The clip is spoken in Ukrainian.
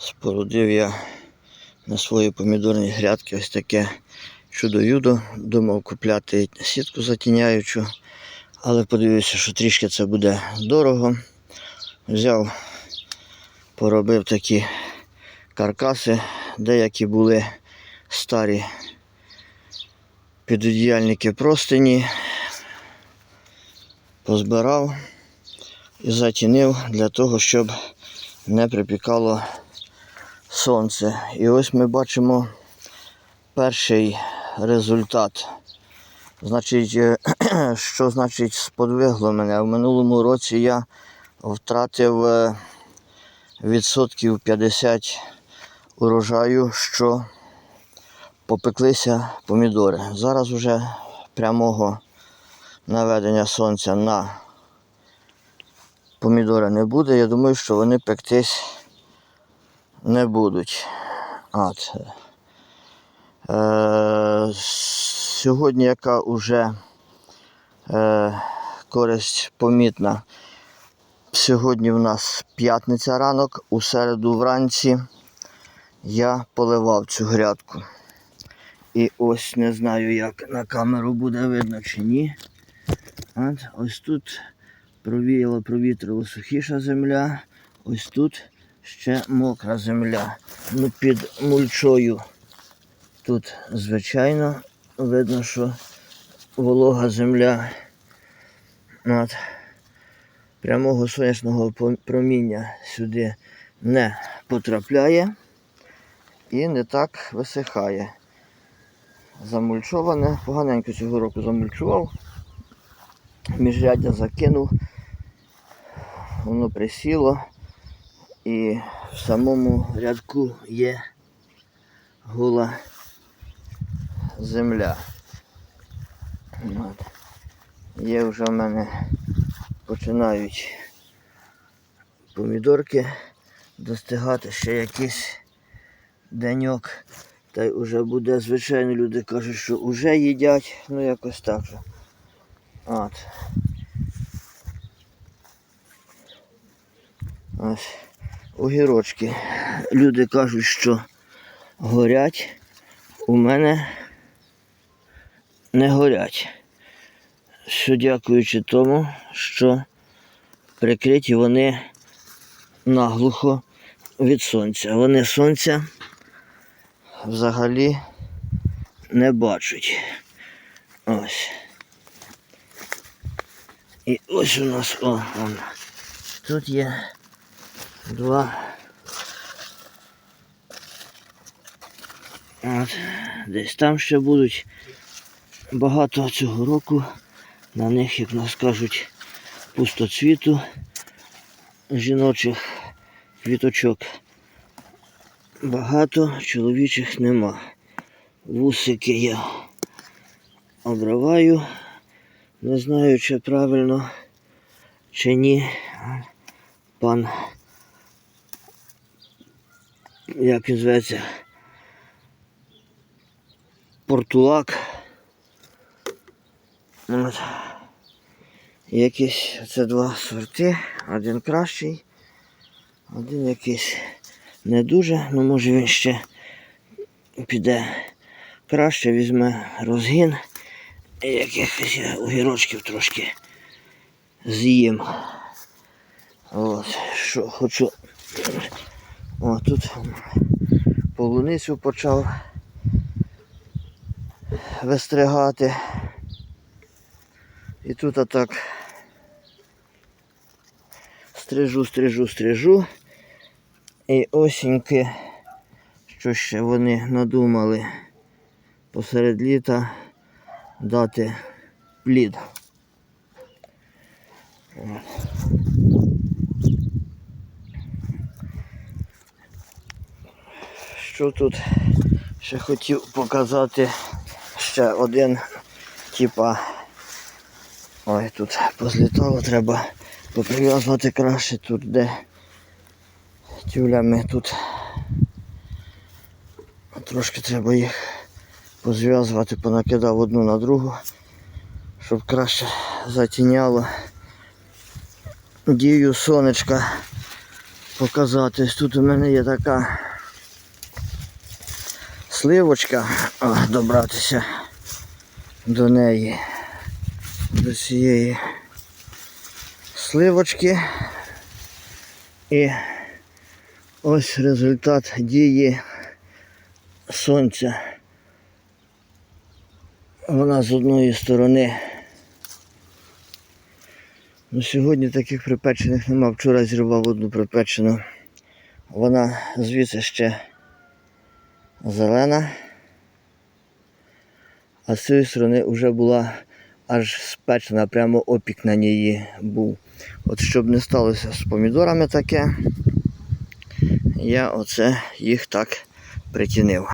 Спорудив я на свої помідорні грядки ось таке чудо-юдо. Думав купляти сітку затіняючу, але подивився, що трішки це буде дорого. Взяв, поробив такі каркаси, деякі були старі підодіяльники простині, позбирав і затінив для того, щоб не припікало сонце. І ось ми бачимо перший результат. Значить, е, що значить сподвигло мене? В минулому році я втратив е, відсотків 50 урожаю, що попеклися помідори. Зараз вже прямого наведення сонця на помідори не буде. Я думаю, що вони пектись не будуть. От. Е, сьогодні яка вже е, користь помітна. Сьогодні в нас п'ятниця ранок, у середу вранці я поливав цю грядку. І ось не знаю, як на камеру буде видно чи ні. От, ось тут провіяла, провітрила сухіша земля, ось тут ще мокра земля. Ну, під мульчою тут, звичайно, видно, що волога земля. От. Прямого сонячного проміння сюди не потрапляє і не так висихає. Замульчоване, поганенько цього року замульчував, міжряддя закинув, воно присіло і в самому рядку є гола земля. От. Є вже в мене починають помідорки достигати ще якийсь деньок. Та й уже буде, звичайно, люди кажуть, що вже їдять, ну якось так же. От. Ось огірочки. Люди кажуть, що горять. У мене не горять. Що дякуючи тому, що прикриті вони наглухо від сонця. Вони сонця взагалі не бачать. Ось. І ось у нас о, он. Тут є два. От, десь там ще будуть багато цього року. На них, як нас кажуть, пустоцвіту жіночих квіточок. Багато чоловічих нема. Вусики я обриваю. Не знаю, чи правильно, чи ні. Пан, як він зветься, портулак. От. Якісь це два сорти, один кращий, один якийсь не дуже, ну може він ще піде краще, візьме розгін якихось огірочків трошки з'їм. От, що хочу. О, тут полуницю почав вистригати. І тут отак стрижу, стрижу, стрижу. І осіньки, що ще вони надумали посеред літа дати плід. Що тут ще хотів показати ще один, типа, ой, тут позлітало, треба поприв'язувати краще тут, де тюлями тут трошки треба їх позв'язувати, понакидав одну на другу, щоб краще затіняло дію сонечка показати. Тут у мене є така сливочка. О, добратися до неї. До цієї сливочки. І ось результат дії сонця. Вона з одної сторони. Ну, сьогодні таких припечених нема. Вчора зірвав одну припечену. Вона звідси ще зелена. А з цієї сторони вже була аж спечена, прямо опік на ній був. От щоб не сталося з помідорами таке, я оце їх так притінив.